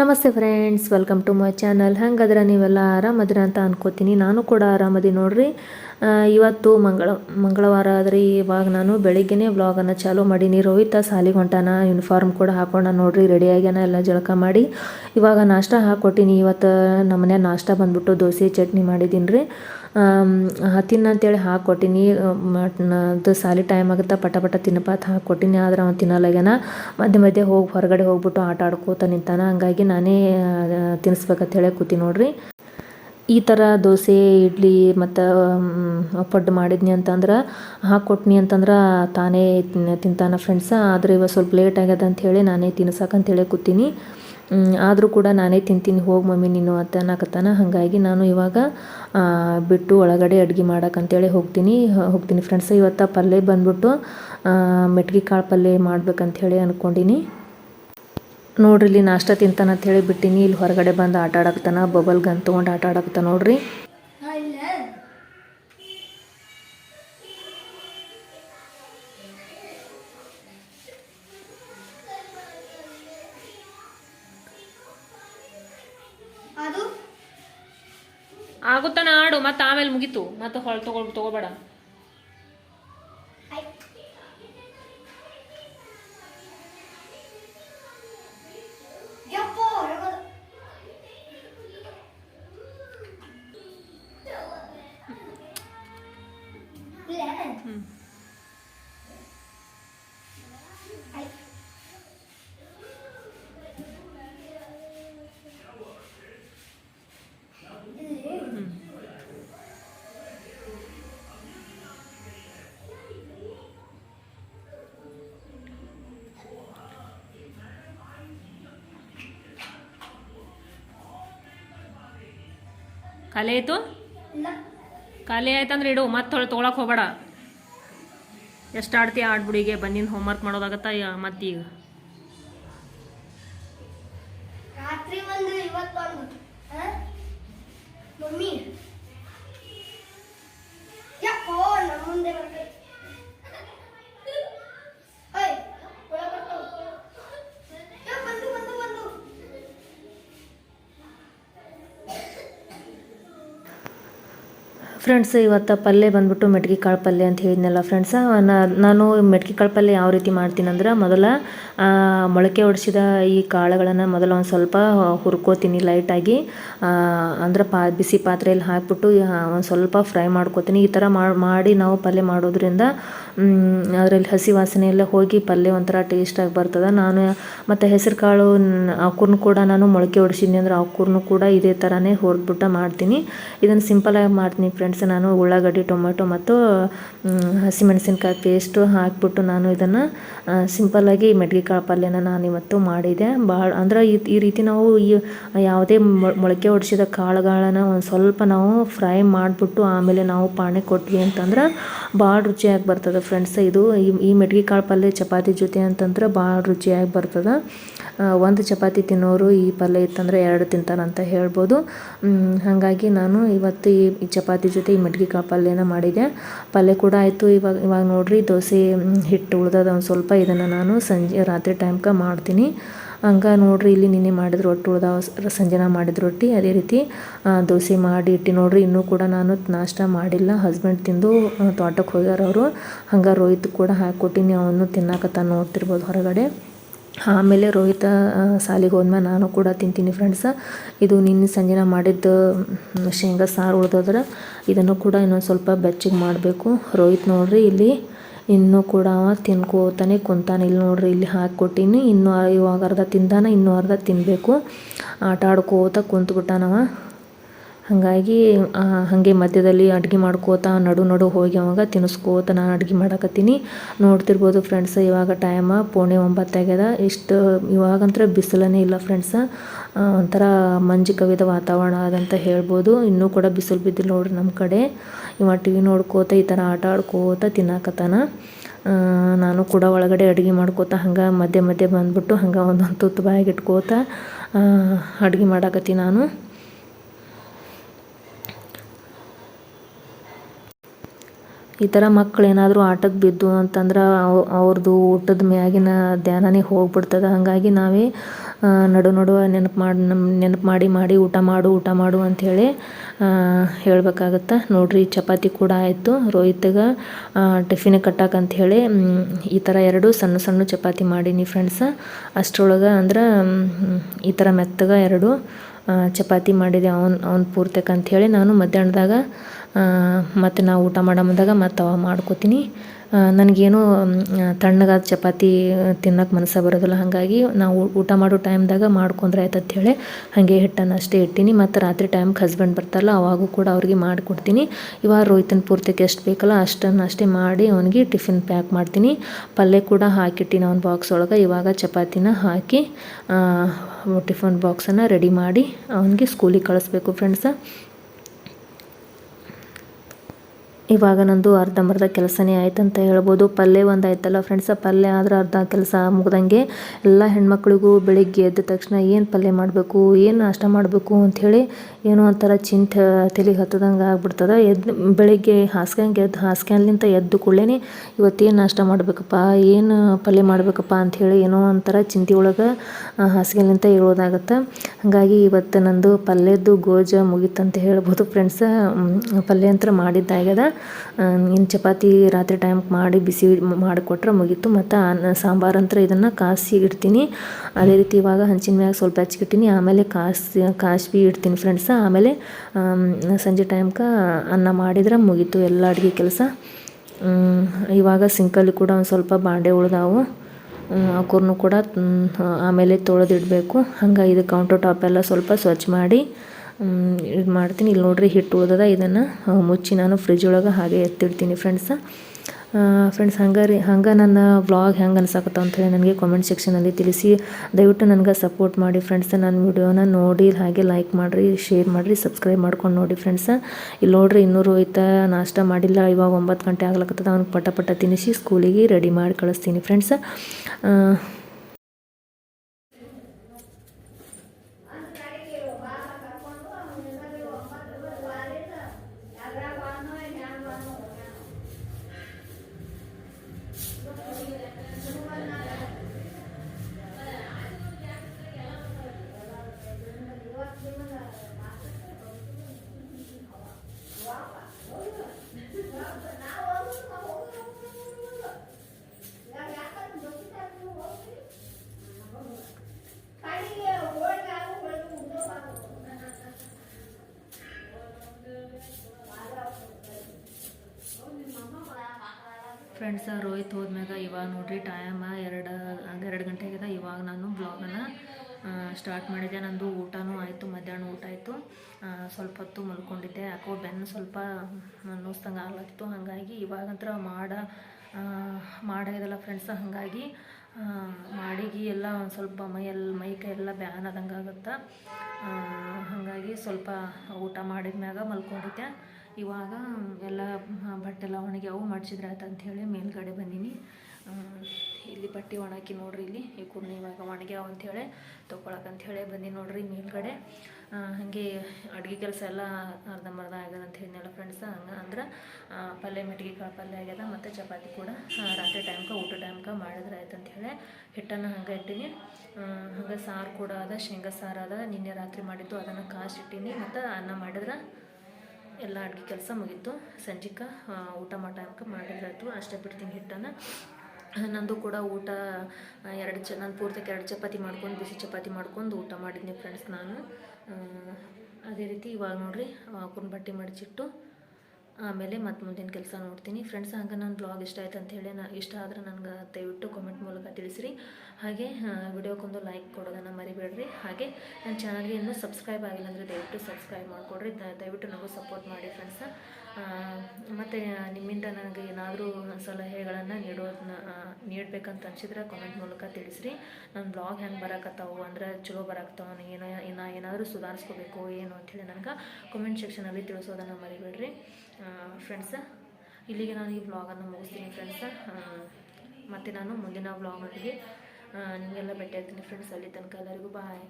ನಮಸ್ತೆ friends welcome to my channel ಹೆಂಗಾದ್ರೆ ನೀವೆಲ್ಲ ಆರಾಮದಿರ ಅಂತ ಅನ್ಕೋತೀನಿ. ನಾನು ಕೂಡ ಆರಾಮದಿ ನೋಡ್ರಿ. ಇವತ್ತು ಮಂಗಳ, ಮಂಗಳವಾರ ಆದರೆ ಇವಾಗ ನಾನು ಬೆಳಿಗ್ಗೆನೇ ವ್ಲಾಗನ್ನು ಚಾಲೂ ಮಾಡೀನಿ. ರೋಹಿತ ಸಾಲಿಗೆ ಹೊಂಟಾನ ಯೂನಿಫಾರ್ಮ್ ಕೂಡ ಹಾಕೊಂಡ ನೋಡ್ರಿ ರೆಡಿ ಆಗ್ಯಾನ, ಎಲ್ಲ ಜಳಕ ಮಾಡಿ. ಇವಾಗ ನಾಷ್ಟ ಹಾಕ್ಕೊಟ್ಟಿನಿ ಇವತ್ತು ನಮ್ಮನೆ ನಾಷ್ಟ ಬಂದ್ಬಿಟ್ಟು ದೋಸೆ, ಚಟ್ನಿ ಮಾಡಿದ್ದೀನಿ ರೀ ತಿನ್ನ ಅಂತೇಳಿ ಹಾಕ್ಕೊಟ್ಟಿನಿ ಅದು ಸಾಲಿ ಟೈಮ್ ಆಗುತ್ತೆ, ಪಟ ಪಟ ತಿನ್ನಪ್ಪ ಅಂತ ಹಾಕ್ಕೊಟ್ಟಿನಿ ಆದ್ರೆ ಅವ್ನು ತಿನ್ನಲಾಗ್ಯಾನ ಮಧ್ಯೆ ಮಧ್ಯೆ ಹೋಗಿ ಹೊರಗಡೆ ಹೋಗ್ಬಿಟ್ಟು ಆಟ ಆಡ್ಕೋತ ನಿಂತಾನ. ಹಂಗಾಗಿ ನಾನೇ ಹೇಳಿ ಕೂತಿ ನೋಡ್ರಿ. ಈ ಥರ ದೋಸೆ, ಇಡ್ಲಿ ಮತ್ತು ಪಡ್ಡು ಮಾಡಿದ್ನಿ ಅಂತಂದ್ರೆ ಹಾಕ್ಕೊಟ್ನಿ ಅಂತಂದ್ರೆ ತಾನೇ ತಿನ್- ತಿಂತಾನ ಫ್ರೆಂಡ್ಸ ಆದರೆ ಇವಾಗ ಸ್ವಲ್ಪ ಲೇಟ್ ಆಗ್ಯದ ಹೇಳಿ ನಾನೇ ತಿನ್ಸಕ್ಕಂತೇಳಿ ಕೂತೀನಿ. ಆದರೂ ಕೂಡ ನಾನೇ ತಿಂತೀನಿ, ಹೋಗಿ ಮಮ್ಮಿ ನೀನು ಅಂತ ಅನ್ನಕತ್ತಾನ ಹಾಗಾಗಿ ನಾನು ಇವಾಗ ಬಿಟ್ಟು ಒಳಗಡೆ ಅಡುಗೆ ಮಾಡೋಕ್ಕಂತೇಳಿ ಹೋಗ್ತೀನಿ. ಹೋಗ್ತೀನಿ ಫ್ರೆಂಡ್ಸ್ ಇವತ್ತು ಪಲ್ಯ ಬಂದ್ಬಿಟ್ಟು ಮೆಟ್ಗೆ ಕಾಳು ಪಲ್ಯ ಮಾಡ್ಬೇಕಂಥೇಳಿ ಅಂದ್ಕೊಂಡಿನಿ ನೋಡ್ರಿ ಇಲ್ಲಿ ನಾಷ್ಟ ತಿಂತಾನಂತ ಹೇಳಿ ಬಿಟ್ಟಿನಿ. ಇಲ್ಲಿ ಹೊರಗಡೆ ಬಂದು ಆಟ ಆಡಕ್ತಾನ ಬಬಲ್ ಗನ್ ತೊಗೊಂಡು ಆಟ ಆಡಕ್ತಾನ ನೋಡ್ರಿ. ಅದು? ಆಗುತ್ತಾನ ಆಡು ಮತ್ತೆ ಆಮೇಲೆ ಮುಗೀತು. ಮತ್ತೆ ಹೊಳ್ ತಗೊಳ್ ತಗೋಬೇಡ. ಖಾಲಿ ಆಯ್ತು? ಖಾಲಿ ಆಯ್ತಂದ್ರೆ ಇಡು, ಮತ್ತೆ ತೊಳೆ ತೊಗೊಳಕ್ ಹೋಗಬೇಡ. ಎಷ್ಟು ಆಡ್ತಿ ಆಡ್ಬಿಡಿಗೆ ಬಂದಿನ ಹೋಮ್ವರ್ಕ್ ಮಾಡೋದಾಗತ್ತ ಮತ್ತೆ ಈಗ? ರಾತ್ರಿ ಒಂದು ಇವತ್ತೊಂದು ಆ? ಮಮ್ಮಿ. ಯಾಕೋ ನಮ್ಮ ಮುಂದೆ ಬರ್ತೈತೆ ಓಯ್, ಒಳಗ್ ಬರ್ತಾವ್. ಏ, ಬಂದು ಬಂದು ಬಂದು ಫ್ರೆಂಡ್ಸ್ ಇವತ್ತು ಪಲ್ಯ ಬಂದ್ಬಿಟ್ಟು ಮೆಟ್ಗೆ ಕಾಳು ಪಲ್ಯ ಅಂತ ಹೇಳಿದ್ನಲ್ಲ ಫ್ರೆಂಡ್ಸ್ ನಾನು ಮೆಟ್ಕಿ ಕಾಳು ಪಲ್ಯ ಯಾವ ರೀತಿ ಮಾಡ್ತೀನಿ ಅಂದ್ರೆ ಮೊದಲ ಮೊಳಕೆ ಹೊಡಿಸಿದ ಈ ಕಾಳುಗಳನ್ನು ಮೊದಲು ಒಂದು ಸ್ವಲ್ಪ ಹುರ್ಕೋತೀನಿ ಲೈಟಾಗಿ ಅಂದ್ರೆ ಪಾ, ಬಿಸಿ ಪಾತ್ರೆಯಲ್ಲಿ ಹಾಕ್ಬಿಟ್ಟು ಒಂದು ಸ್ವಲ್ಪ ಫ್ರೈ ಮಾಡ್ಕೋತೀನಿ. ಈ ಥರ ಮಾಡಿ ನಾವು ಪಲ್ಯ ಮಾಡೋದ್ರಿಂದ ಅದರಲ್ಲಿ ಹಸಿ ವಾಸನೆ ಎಲ್ಲ ಹೋಗಿ ಪಲ್ಯ ಒಂಥರ ಟೇಸ್ಟಾಗಿ ಬರ್ತದೆ. ನಾನು, ಮತ್ತು ಹೆಸರು ಕಾಳು ಕೂಡ ನಾನು ಮೊಳಕೆ ಹೊಡಿಸಿದ್ನಿ ಅಂದ್ರೆ ಅವಕ್ಕೂರ್ನು ಕೂಡ ಇದೇ ಥರನೇ ಹುರಿದ್ಬಿಟ್ಟು ಮಾಡ್ತೀನಿ. ಇದನ್ನು ಸಿಂಪಲಾಗಿ ಮಾಡ್ತೀನಿ ಫ್ರೆಂಡ್ಸ್ ನಾನು ಉಳ್ಳಾಗಡ್ಡಿ, ಟೊಮೆಟೊ ಮತ್ತು ಹಸಿಮೆಣಸಿನ್ಕಾಯಿ ಪೇಸ್ಟು ಹಾಕಿಬಿಟ್ಟು ನಾನು ಇದನ್ನು ಸಿಂಪಲ್ಲಾಗಿ ಮೆಡ್ಗೆ ಕಾಳು ಪಲ್ಯನ ನಾನು ಇವತ್ತು ಮಾಡಿದೆ. ಭಾಳ ಅಂದ್ರೆ ಈ ರೀತಿ ನಾವು ಈ, ಯಾವುದೇ ಮೊಳ್- ಮೊಳಕೆ ಹೊಡಿಸಿದ ಕಾಳುಗಳನ್ನ ಒಂದು ಸ್ವಲ್ಪ ನಾವು ಫ್ರೈ ಮಾಡಿಬಿಟ್ಟು ಆಮೇಲೆ ನಾವು ಪಾಣಿ ಕೊಟ್ವಿ ಅಂತಂದ್ರೆ ಭಾಳ ರುಚಿಯಾಗಿ ಬರ್ತದೆ ಫ್ರೆಂಡ್ಸ್ ಇದು ಈ- ಈ ಮೆಡ್ಗೆ ಕಾಳು ಪಲ್ಯ ಚಪಾತಿ ಜೊತೆ ಅಂತಂದ್ರೆ ಭಾಳ ರುಚಿಯಾಗಿ ಬರ್ತದೆ. ಒಂದು ಚಪಾತಿ ತಿನ್ನೋರು ಈ ಪಲ್ಯ ಇತ್ತಂದ್ರೆ ಎರಡು ತಿಂತಾರಂತ ಹೇಳ್ಬೋದು. ಹಾಗಾಗಿ ನಾನು ಇವತ್ತು ಈ ಚಪಾತಿ ಜೊತೆ ಈ ಮೆಟ್ಗೆ ಕಾಳು ಪಲ್ಯನ ಮಾಡಿದೆ. ಪಲ್ಯ ಕೂಡ ಆಯಿತು. ಇವಾಗ ಇವಾಗ ನೋಡಿರಿ ದೋಸೆ ಹಿಟ್ಟು ಉಳ್ದದ ಒಂದು ಸ್ವಲ್ಪ. ಇದನ್ನು ನಾನು ಸಂಜೆ, ರಾತ್ರಿ ಟೈಮ್ಗೆ ಮಾಡ್ತೀನಿ. ಹಂಗೆ ನೋಡ್ರಿ ಇಲ್ಲಿ ನಿನ್ನೆ ಮಾಡಿದ ರೊಟ್ಟಿ ಉಳ್ದಾವ ಸಂಜೆನ ಮಾಡಿದ ರೊಟ್ಟಿ. ಅದೇ ರೀತಿ ದೋಸೆ ಮಾಡಿ ಇಟ್ಟು ನೋಡ್ರಿ. ಇನ್ನೂ ಕೂಡ ನಾನು ನಾಷ್ಟ ಮಾಡಿಲ್ಲ. ಹಸ್ಬೆಂಡ್ ತಿಂದು ತೋಟಕ್ಕೆ ಹೋಗ್ಯಾರ ಅವರು. ಹಂಗೆ ರೋಹಿತ್ ಕೂಡ ಹಾಕ್ಕೊಟ್ಟಿನಿ ಅವನು ತಿನ್ನಕತ್ತ ನೋಡ್ತಿರ್ಬೋದು ಹೊರಗಡೆ. ಆಮೇಲೆ ರೋಹಿತ ಸಾಲಿಗೆ ಹೋದ್ಮೇಲೆ ನಾನು ಕೂಡ ತಿಂತೀನಿ ಫ್ರೆಂಡ್ಸ ಇದು ನಿನ್ನೆ ಸಂಜೆನ ಮಾಡಿದ್ದು ಶೇಂಗಾ ಸಾರು ಉಳ್ದೋದ್ರೆ ಇದನ್ನು ಕೂಡ ಇನ್ನೊಂದು ಸ್ವಲ್ಪ ಬೆಚ್ಚಗೆ ಮಾಡಬೇಕು. ರೋಹಿತ್ ನೋಡ್ರಿ ಇಲ್ಲಿ ಇನ್ನೂ ಕೂಡ ಅವ ತಿನ್ಕೋತಾನೆ ಕುಂತಾನೆ. ಇಲ್ಲಿ ನೋಡ್ರಿ, ಇಲ್ಲಿ ಹಾಕಿಕೊಟ್ಟಿನಿ ಇನ್ನೂ ಇವಾಗ ಅರ್ಧ ತಿಂದಾನ, ಇನ್ನೂ ಅರ್ಧ ತಿನ್ನಬೇಕು ಆಟ ಆಡ್ಕೋತ ಕುಂತ್ಬಿಟ್ಟಾನವ. ಹಾಗಾಗಿ ಹಾಗೆ ಮಧ್ಯದಲ್ಲಿ ಅಡುಗೆ ಮಾಡ್ಕೋತ, ನಡು ನಡು ಹೋಗಿ ಅವಾಗ ತಿನ್ನಿಸ್ಕೋತ ನಾನು ಅಡುಗೆ ಮಾಡಕತ್ತೀನಿ. ನೋಡ್ತಿರ್ಬೋದು ಫ್ರೆಂಡ್ಸ್ ಇವಾಗ ಟೈಮ ಪೋಣೆ ಒಂಬತ್ತಾಗ್ಯದ ಇಷ್ಟು, ಇವಾಗಂತ್ರ ಬಿಸಿಲನೇ ಇಲ್ಲ ಫ್ರೆಂಡ್ಸ್ ಒಂಥರ ಮಂಜು ಕವಿದ ವಾತಾವರಣ ಅದಂತ ಹೇಳ್ಬೋದು. ಇನ್ನೂ ಕೂಡ ಬಿಸಿಲು ಬಿದ್ದಿಲ್ಲ ನೋಡ್ರಿ ನಮ್ಮ ಕಡೆ. ಇವಾಗ ಟಿ ವಿ ನೋಡ್ಕೋತ, ಈ ಥರ ಆಟ ಆಡ್ಕೋತ ತಿನ್ನಕತ್ತಾನ. ನಾನು ಕೂಡ ಒಳಗಡೆ ಅಡುಗೆ ಮಾಡ್ಕೋತ ಹಂಗೆ ಮಧ್ಯೆ ಮಧ್ಯೆ ಬಂದ್ಬಿಟ್ಟು ಹಂಗೆ ಒಂದೊಂದು ತುತ್ತು ಬಾಯಿಗೆ ಇಟ್ಕೋತ ಅಡುಗೆ ಮಾಡಕತ್ತೀನಿ ನಾನು. ಈ ಥರ ಮಕ್ಳು ಏನಾದರೂ ಆಟಕ್ಕೆ ಬಿದ್ದು ಅಂತಂದ್ರೆ ಅವ್ ಅವ್ರದ್ದು ಊಟದ ಮ್ಯಾಗಿನ ಧ್ಯಾನನೇ ಹೋಗ್ಬಿಡ್ತದೆ. ಹಾಗಾಗಿ ನಾವೇ ನಡು ನಡುವ ನೆನಪು ಮಾಡಿ ನಮ್ಮ ನೆನಪು ಮಾಡಿ ಮಾಡಿ ಊಟ ಮಾಡು ಊಟ ಮಾಡು ಅಂಥೇಳಿ ಹೇಳಬೇಕಾಗತ್ತೆ. ನೋಡಿರಿ, ಚಪಾತಿ ಕೂಡ ಆಯಿತು. ರೋಹಿತ್ಗೆ ಟಿಫಿನ್ ಕಟ್ಟಾಕಂತ ಹೇಳಿ ಈ ಥರ ಎರಡು ಸಣ್ಣ ಸಣ್ಣ ಚಪಾತಿ ಮಾಡೀನಿ ಫ್ರೆಂಡ್ಸ. ಅಷ್ಟರೊಳಗೆ ಅಂದ್ರೆ ಈ ಥರ ಮೆತ್ತಗೆ ಎರಡು ಚಪಾತಿ ಮಾಡಿದೆ ಅವ್ನು ಅವ್ನು ಪೂರ್ತಕ್ಕೆ ಹೇಳಿ ನಾನು ಮಧ್ಯಾಹ್ನದಾಗ ಮತ್ತು ನಾವು ಊಟ ಮಾಡೋ ಮುಂದಾಗ ಮತ್ತು ಅವ ಮಾಡ್ಕೋತೀನಿ. ನನಗೇನು ತಣ್ಣಗಾದ ಚಪಾತಿ ತಿನ್ನೋಕೆ ಮನಸ್ಸು ಬರೋದಿಲ್ಲ. ಹಾಗಾಗಿ ನಾವು ಊಟ ಮಾಡೋ ಟೈಮ್ದಾಗ ಮಾಡ್ಕೊಂಡ್ರೆ ಆಯ್ತು ಹೇಳಿ ಹಾಗೆ ಹಿಟ್ಟನ್ನು ಅಷ್ಟೇ ಇಟ್ಟೀನಿ. ಮತ್ತು ರಾತ್ರಿ ಟೈಮ್ಗೆ ಹಸ್ಬೆಂಡ್ ಬರ್ತಾರಲ್ಲ, ಅವಾಗೂ ಕೂಡ ಅವ್ರಿಗೆ ಮಾಡಿಕೊಡ್ತೀನಿ. ಇವಾಗ ರೋಹಿತನ ಪೂರ್ತಿಗೆ ಎಷ್ಟು ಬೇಕಲ್ಲ, ಅಷ್ಟನ್ನು ಅಷ್ಟೇ ಮಾಡಿ ಅವನಿಗೆ ಟಿಫಿನ್ ಪ್ಯಾಕ್ ಮಾಡ್ತೀನಿ. ಪಲ್ಯ ಕೂಡ ಹಾಕಿಟ್ಟಿನಿ ಅವ್ನ ಬಾಕ್ಸ್ ಒಳಗೆ. ಇವಾಗ ಚಪಾತಿನ ಹಾಕಿ ಟಿಫನ್ ಬಾಕ್ಸನ್ನು ರೆಡಿ ಮಾಡಿ ಅವನಿಗೆ ಸ್ಕೂಲಿಗೆ ಕಳಿಸ್ಬೇಕು ಫ್ರೆಂಡ್ಸ ಇವಾಗ ನಂದು ಅರ್ಧಂಬರ್ಧ ಕೆಲಸನೇ ಆಯ್ತು ಅಂತ ಹೇಳ್ಬೋದು. ಪಲ್ಯ ಒಂದು ಆಯ್ತಲ್ಲ ಫ್ರೆಂಡ್ಸ ಪಲ್ಯ ಆದ್ರೆ ಅರ್ಧ ಕೆಲಸ ಮುಗ್ದಂಗೆ ಎಲ್ಲ ಹೆಣ್ಮಕ್ಳಿಗೂ ಬೆಳಿಗ್ಗೆ ಎದ್ದ ತಕ್ಷಣ ಏನು ಪಲ್ಯ ಮಾಡಬೇಕು, ಏನು ನಾಷ್ಟ ಮಾಡಬೇಕು ಅಂಥೇಳಿ ಏನೋ ಒಂಥರ ಚಿಂತೆ ತಲೆಗೆ ಹತ್ತದಂಗೆ ಆಗ್ಬಿಡ್ತದೆ. ಎದ್ದು ಬೆಳಿಗ್ಗೆ ಹಾಸ್ಕಂಗೆ ಎದ್ದು ಹಾಸ್ಕಂಲಿಂತ ಎದ್ದು ಕೂಡಲೇ ಇವತ್ತೇನು ನಾಷ್ಟ ಮಾಡಬೇಕಪ್ಪ, ಏನು ಪಲ್ಯ ಮಾಡಬೇಕಪ್ಪ ಅಂಥೇಳಿ ಏನೋ ಒಂಥರ ಚಿಂತೆ ಒಳಗೆ ಹಾಸಿಗೆಲಿಂತ ಹೇಳೋದಾಗತ್ತೆ ಹಾಗಾಗಿ ಇವತ್ತು ನಂದು ಪಲ್ಯದ್ದು ಗೋಜ ಮುಗೀತಂತ ಹೇಳ್ಬೋದು ಫ್ರೆಂಡ್ಸ ಪಲ್ಯ ಅಂತ ಮಾಡಿದ್ದಾಗ್ಯದ. ಇನ್ನು ಚಪಾತಿ ರಾತ್ರಿ ಟೈಮ್ಗೆ ಮಾಡಿ ಬಿಸಿ ಮಾಡಿಕೊಟ್ರೆ ಮುಗೀತು. ಮತ್ತು ಅನ್ನ ಸಾಂಬಾರು ಅಂತ ಇದನ್ನು ಕಾಸಿ ಇಡ್ತೀನಿ. ಅದೇ ರೀತಿ ಇವಾಗ ಹಂಚಿನ ಮ್ಯಾಗ ಸ್ವಲ್ಪ ಹಚ್ಚಿಟ್ಟಿನಿ ಆಮೇಲೆ ಕಾಸಿ ಕಾಸಿ ಇಡ್ತೀನಿ ಫ್ರೆಂಡ್ಸ ಆಮೇಲೆ ಆಮ್, ಸಂಜೆ ಟೈಮ್ಗೆ ಅನ್ನ ಮಾಡಿದ್ರೆ ಮುಗೀತು ಎಲ್ಲ ಅಡುಗೆ ಕೆಲಸ. ಇವಾಗ ಸಿಂಕಲ್ಲಿ ಕೂಡ ಒಂದು ಸ್ವಲ್ಪ ಬಾಂಡೆ ಉಳ್ದಾವು. ಕುರ್ನು ಕೂಡ ಆಮೇಲೆ ತೊಳೆದಿಡಬೇಕು. ಹಂಗೆ ಇದು ಕೌಂಟರ್ ಟಾಪ್ ಎಲ್ಲ ಸ್ವಲ್ಪ ಸ್ವಚ್ಛ ಮಾಡಿ ಇದು ಮಾಡ್ತೀನಿ. ಇಲ್ಲಿ ನೋಡ್ರಿ ಹಿಟ್ಟು ಉಳ್ದದ. ಇದನ್ನು ಮುಚ್ಚಿ ನಾನು ಫ್ರಿಜ್ ಒಳಗೆ ಹಾಗೆ ಎತ್ತಿಡ್ತೀನಿ ಫ್ರೆಂಡ್ಸ ಫ್ರೆಂಡ್ಸ್ ಹಂಗೆ ರೀ, ಹಂಗೆ ನನ್ನ ವ್ಲಾಗ್ ಹೆಂಗೆ ಅನ್ಸಕತ್ತ ಅಂಥೇಳಿ ನನಗೆ ಕಾಮೆಂಟ್ ಸೆಕ್ಷನಲ್ಲಿ ತಿಳಿಸಿ. ದಯವಿಟ್ಟು ನನಗೆ ಸಪೋರ್ಟ್ ಮಾಡಿ ಫ್ರೆಂಡ್ಸ್ ನನ್ನ ವಿಡಿಯೋನ ನೋಡಿ, ಹಾಗೆ ಲೈಕ್ ಮಾಡಿರಿ ಶೇರ್ ಮಾಡಿರಿ ಸಬ್ಸ್ಕ್ರೈಬ್ ಮಾಡ್ಕೊಂಡು ನೋಡಿ ಫ್ರೆಂಡ್ಸ ಇಲ್ಲಿ ನೋಡ್ರಿ, ಇನ್ನೂರು ಹೋಯ್ತ, ನಾಷ್ಟ ಮಾಡಿಲ್ಲ, ಇವಾಗ ಒಂಬತ್ತು ಗಂಟೆ ಆಗ್ಲಕತ್ತದ. ಅವ್ನಿಗೆ ಪಟ ಪಟ ತಿನ್ನಿಸಿ ಸ್ಕೂಲಿಗೆ ರೆಡಿ ಮಾಡಿ ಕಳಿಸ್ತೀನಿ ಫ್ರೆಂಡ್ಸ ಫ್ರೆಂಡ್ಸ್, ರೋಹಿತ್ ಹೋದ್ಮ್ಯಾಗ ಇವಾಗ ನೋಡ್ರಿ ಟೈಮ್ ಎರಡು ಎರಡು ಗಂಟೆ ಆಗಿದೆ ಇವಾಗ ನಾನು ಬ್ಲಾಗನ್ನು ಸ್ಟಾರ್ಟ್ ಮಾಡಿದ್ದೆ. ನಂದು ಊಟನೂ ಆಯಿತು, ಮಧ್ಯಾಹ್ನ ಊಟ ಆಯಿತು. ಸ್ವಲ್ಪ ಹೊತ್ತು ಮಲ್ಕೊಂಡಿದ್ದೆ. ಯಾಕೋ ಬೆನ್ನು ಸ್ವಲ್ಪ ನೋಸ್ತಂಗೆ ಆಗ್ಲತ್ತಿತ್ತು. ಹಾಗಾಗಿ ಇವಾಗಂತ್ರ ಮಾಡ ಮಾಡಿದೆಲ್ಲ ಫ್ರೆಂಡ್ಸ್. ಹಾಗಾಗಿ ಮಾಡಿಗೆ ಎಲ್ಲ ಒಂದು ಸ್ವಲ್ಪ ಮೈಯಲ್ಲಿ ಮೈ ಕೈ ಎಲ್ಲ ಬ್ಯಾನ್ ಆದಂಗೆ ಆಗುತ್ತೆ. ಹಾಗಾಗಿ ಸ್ವಲ್ಪ ಊಟ ಮಾಡಿದ ಮ್ಯಾಗ ಮಲ್ಕೊಂಡಿದ್ದೆ. ಇವಾಗ, ಎಲ್ಲ ಬಟ್ಟೆ ಎಲ್ಲ ಒಣಗಿ ಅವು ಮಡ್ಚಿದ್ರೆ ಆಯ್ತು ಅಂಥೇಳಿ ಮೇಲ್ಗಡೆ ಬಂದೀನಿ. ಇಲ್ಲಿ ಬಟ್ಟೆ ಒಣಗಿ ನೋಡ್ರಿ ಇಲ್ಲಿ, ಈ ಕುರ್ನಿ ಇವಾಗ ಒಣಗ್ಯಾವ ಅಂಥೇಳಿ ತೊಗೊಳಕಂಥೇಳಿ ಬಂದೀನಿ ನೋಡ್ರಿ ಮೇಲ್ಗಡೆ. ಹಾಗೆ ಅಡುಗೆ ಕೆಲಸ ಎಲ್ಲ ಅರ್ಧಂಬರ್ಧ ಆಗ್ಯದ ಅಂತ ಹೇಳಿದ್ನಲ್ಲ ಫ್ರೆಂಡ್ಸ್ ಹಂಗೆ ಅಂದ್ರೆ ಪಲ್ಯ ಮೆಟ್ಟಿಗೆ ಕಾಳು ಪಲ್ಯ ಆಗ್ಯದ ಮತ್ತು ಚಪಾತಿ ಕೂಡ ರಾತ್ರಿ ಟೈಮ್ಗೆ ಊಟ ಟೈಮ್ಗೆ ಮಾಡಿದ್ರೆ ಆಯ್ತು ಅಂಥೇಳಿ ಹಿಟ್ಟನ್ನು ಹಂಗೆ ಇಟ್ಟೀನಿ. ಹಂಗೆ ಸಾರು ಕೂಡ ಅದ, ಶೇಂಗಾ ಸಾರು ಅದ, ನಿನ್ನೆ ರಾತ್ರಿ ಮಾಡಿದ್ದು ಅದನ್ನು ಕಾಸಿಟ್ಟೀನಿ ಮತ್ತು ಅನ್ನ ಮಾಡಿದ್ರೆ ಎಲ್ಲ ಅಡುಗೆ ಕೆಲಸ ಮುಗೀತು. ಸಂಜಿಕ ಊಟ ಮಾಡಕ್ಕೆ ಮಾಡಿದ್ರಾಯ್ತು. ಅಷ್ಟೇ ಬಿಡ್ತೀನಿ ಹಿಟ್ಟನ್ನು. ನಂದು ಕೂಡ ಊಟ ಎರಡು ಚ, ನಾನು ಪೂರ್ತಿಗೆ ಎರಡು ಚಪಾತಿ ಮಾಡ್ಕೊಂಡು, ಬಿಸಿ ಚಪಾತಿ ಮಾಡ್ಕೊಂಡು ಊಟ ಮಾಡಿದ್ನಿ ಫ್ರೆಂಡ್ಸ್ ನಾನು. ಅದೇ ರೀತಿ ಇವಾಗ ನೋಡಿರಿ ಕುನ್ ಬಟ್ಟೆ ಮಡಚಿಟ್ಟು ಆಮೇಲೆ ಮತ್ತೆ ಮುಂದಿನ ಕೆಲಸ ನೋಡ್ತೀನಿ. ಫ್ರೆಂಡ್ಸ್ ಹಂಗೆ ನನ್ನ ಬ್ಲಾಗ್ ಇಷ್ಟ ಆಯ್ತು ಅಂತ ಹೇಳಿ ಇಷ್ಟ ಆದ್ರೆ ನನಗೆ ದಯವಿಟ್ಟು ಕಾಮೆಂಟ್ ಮೂಲಕ ತಿಳಿಸ್ರಿ. ಹಾಗೆ ವಿಡಿಯೋಕ್ಕೊಂದು ಲೈಕ್ ಕೊಡೋದನ್ನು ಮರಿಬೇಡ್ರಿ. ಹಾಗೆ ನನ್ನ ಚಾನಲ್ಗೆ ಇನ್ನೂ ಸಬ್ಸ್ಕ್ರೈಬ್ ಆಗಿಲ್ಲ ಅಂದರೆ ದಯವಿಟ್ಟು ಸಬ್ಸ್ಕ್ರೈಬ್ ಮಾಡಿಕೊಡ್ರಿ. ದಯವಿಟ್ಟು ನನಗೂ ಸಪೋರ್ಟ್ ಮಾಡಿ ಫ್ರೆಂಡ್ಸ ಮತ್ತು ನಿಮ್ಮಿಂದ ನನಗೆ ಏನಾದರೂ ಸಲಹೆಗಳನ್ನು ನೀಡೋದನ್ನ ನೀಡಬೇಕಂತ ಅನ್ಸಿದ್ರೆ ಕಾಮೆಂಟ್ ಮೂಲಕ ತಿಳಿಸ್ರಿ. ನನ್ನ ಬ್ಲಾಗ್ ಹೆಂಗೆ ಬರಕತ್ತಾವು, ಅಂದ್ರೆ ಚಲೋ ಬರಾಕತ್ತಾವ ಏನೋ ಏನೋ, ಏನಾದರೂ ಸುಧಾರಿಸ್ಕೋಬೇಕು, ಏನು ಅಂಥೇಳಿ ನನಗೆ ಕಾಮೆಂಟ್ ಸೆಕ್ಷನಲ್ಲಿ ತಿಳಿಸೋದನ್ನು ಮರಿಬೇಡ್ರಿ. ಫ್ರೆಂಡ್ಸ ಇಲ್ಲಿಗೆ ನಾನು ಈ ಬ್ಲಾಗನ್ನು ಮುಗಿಸ್ತೀನಿ ಫ್ರೆಂಡ್ಸ ಮತ್ತು ನಾನು ಮುಂದಿನ ಬ್ಲಾಗಲ್ಲಿ ನಿಮಗೆಲ್ಲ ಭೇಟಿ ಆಗ್ತೀನಿ ಫ್ರೆಂಡ್ಸ್ ಅಲ್ಲಿ ತನಕ ಎಲ್ಲರಿಗೂ ಬಾಯ್